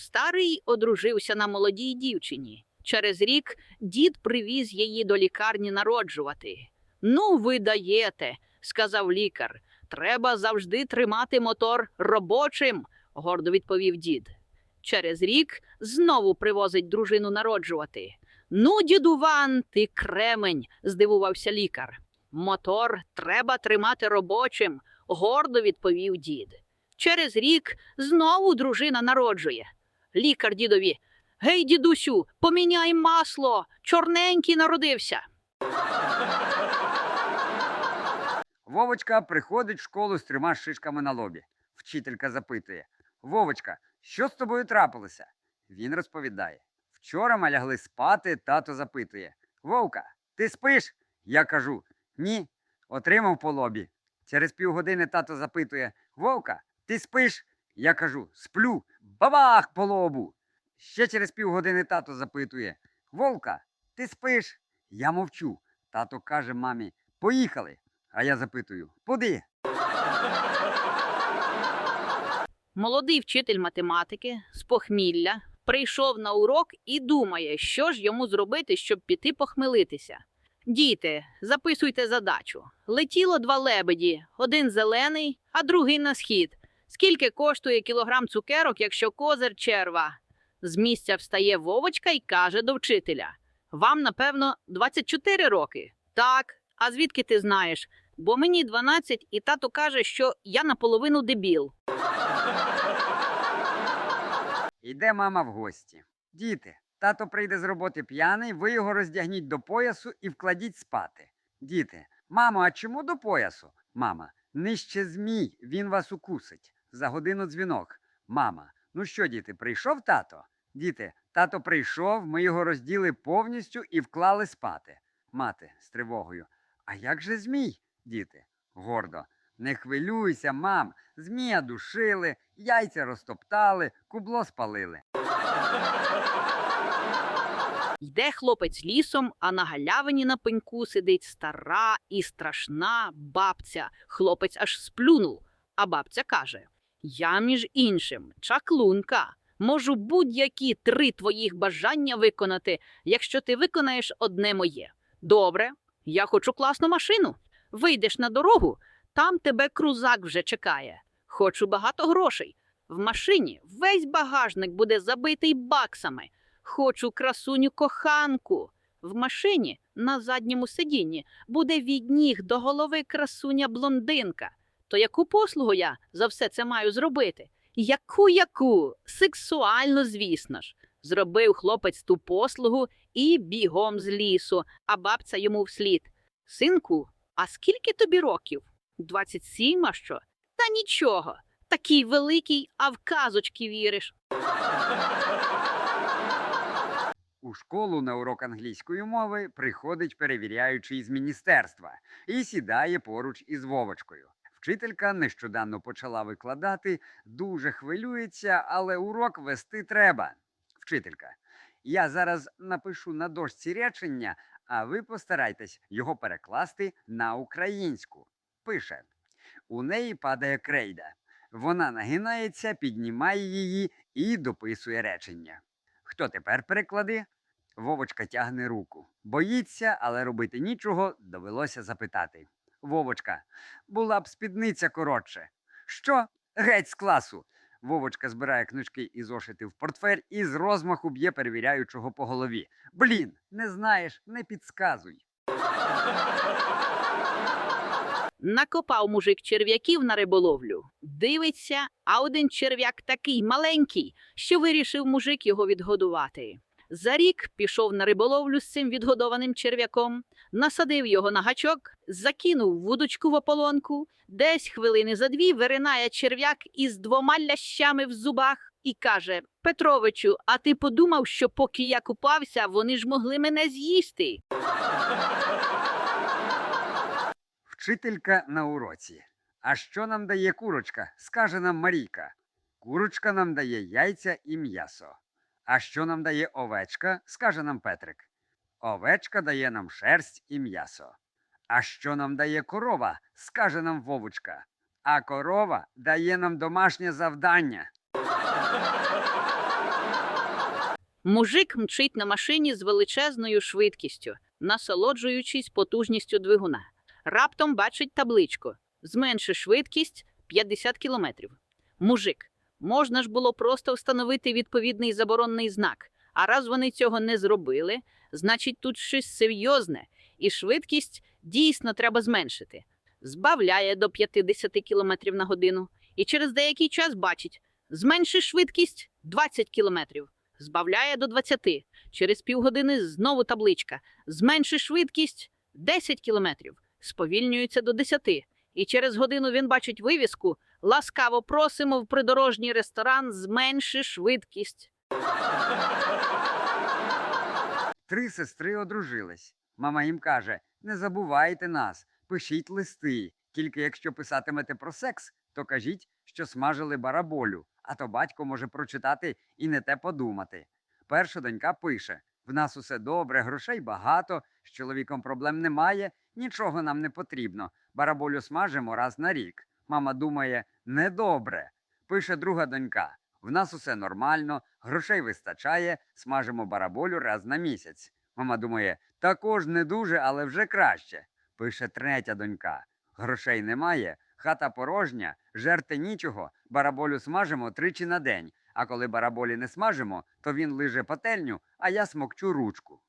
Старий одружився на молодій дівчині. Через рік дід привіз її до лікарні народжувати. Ну, ви даєте, сказав лікар. Треба завжди тримати мотор робочим, гордо відповів дід. Через рік знову привозить дружину народжувати. Ну, діду Ван, ти кремень, здивувався лікар. Мотор треба тримати робочим, гордо відповів дід. Через рік знову дружина народжує. Лікар дідові. Гей, дідусю, поміняй масло, чорненький народився. Вовочка приходить в школу з трьома шишками на лобі. Вчителька запитує: Вовочка, що з тобою трапилося? Він розповідає: Вчора ми лягли спати, тато запитує: Вовка, ти спиш? Я кажу: Ні. Отримав по лобі. Через півгодини тато запитує: Вовка, ти спиш? Я кажу: Сплю. Бабах по лобу. Ще через півгодини тато запитує: Вовка, ти спиш? Я мовчу. Тато каже мамі: Поїхали. А я запитую: Куди? Молодий вчитель математики з похмілля прийшов на урок і думає, що ж йому зробити, щоб піти похмелитися. Діти, записуйте задачу. Летіло два лебеді, один зелений, а другий на схід. Скільки коштує кілограм цукерок, якщо козир черва? З місця встає Вовочка і каже до вчителя: Вам, напевно, 24 роки. Так, а звідки ти знаєш? Бо мені 12, і тато каже, що я наполовину дебіл. Іде мама в гості. Діти, тато прийде з роботи п'яний, ви його роздягніть до поясу і вкладіть спати. Діти, мамо, а чому до поясу? Мама, нижче змій, він вас укусить. За годину дзвінок. Мама, ну що, діти, прийшов тато? Діти, тато прийшов, ми його розділи повністю і вклали спати. Мати з тривогою. А як же змій? Діти, гордо. Не хвилюйся, мам. Змія душили, яйця розтоптали, кубло спалили. Йде хлопець лісом, а на галявині на пеньку сидить стара і страшна бабця. Хлопець аж сплюнув, а бабця каже: Я, між іншим, чаклунка. Можу будь-які три твоїх бажання виконати, якщо ти виконаєш одне моє. Добре, я хочу класну машину. Вийдеш на дорогу, там тебе крузак вже чекає. Хочу багато грошей. В машині весь багажник буде забитий баксами. Хочу красуню коханку. В машині на задньому сидінні буде від ніг до голови красуня блондинка. То яку послугу я за все це маю зробити? Яку яку? Сексуально, звісно ж. Зробив хлопець ту послугу і бігом з лісу, а бабця йому вслід. Синку, а скільки тобі років? Двадцять сім, а що? Та нічого. Такий великий, а в казочки віриш. У школу на урок англійської мови приходить перевіряючий з міністерства і сідає поруч із Вовочкою. Вчителька нещодавно почала викладати, дуже хвилюється, але урок вести треба. Вчителька, я зараз напишу на дошці речення, а ви постарайтесь його перекласти на українську. Пише: у неї падає крейда. Вона нагинається, піднімає її і дописує речення. Хто тепер переклади? Вовочка тягне руку. Боїться, але робити нічого, довелося запитати. Вовочка, була б спідниця коротше. Що? Геть з класу. Вовочка збирає книжки і зошити в портфель і з розмаху б'є перевіряючого по голові. Блін, не знаєш, не підсказуй. Накопав мужик черв'яків на риболовлю. Дивиться, а один черв'як такий маленький, що вирішив мужик його відгодувати. За рік пішов на риболовлю з цим відгодованим черв'яком, насадив його на гачок, закинув вудочку в ополонку, десь хвилини за дві виринає черв'як із двома лящами в зубах і каже: Петровичу, а ти подумав, що поки я купався, вони ж могли мене з'їсти. Вчителька на уроці. А що нам дає курочка? скаже нам Марійка. Курочка нам дає яйця і м'ясо. А що нам дає овечка? скаже нам Петрик. Овечка дає нам шерсть і м'ясо. А що нам дає корова? скаже нам Вовочка. А корова дає нам домашнє завдання. Мужик мчить на машині з величезною швидкістю, насолоджуючись потужністю двигуна. Раптом бачить табличку зменши швидкість 50 км. Мужик, можна ж було просто встановити відповідний заборонний знак. А раз вони цього не зробили, значить тут щось серйозне, і швидкість дійсно треба зменшити. Збавляє до 50 км на годину, і через деякий час бачить, зменши швидкість 20 км. Збавляє до 20. Через півгодини знову табличка. Зменши швидкість 10 км. Сповільнюється до 10. І через годину він бачить вивіску Ласкаво просимо в придорожній ресторан зменши швидкість. Три сестри одружились. Мама їм каже: не забувайте нас, пишіть листи. Тільки якщо писатимете про секс, то кажіть, що смажили бараболю, а то батько може прочитати і не те подумати. Перша донька пише: в нас усе добре, грошей багато, з чоловіком проблем немає, нічого нам не потрібно. Бараболю смажимо раз на рік. Мама думає, недобре. Пише друга донька: в нас усе нормально, грошей вистачає, смажимо бараболю раз на місяць. Мама думає, також не дуже, але вже краще. Пише третя донька: грошей немає, хата порожня, жерти нічого, бараболю смажимо тричі на день. А коли бараболі не смажимо, то він лиже пательню, а я смокчу ручку.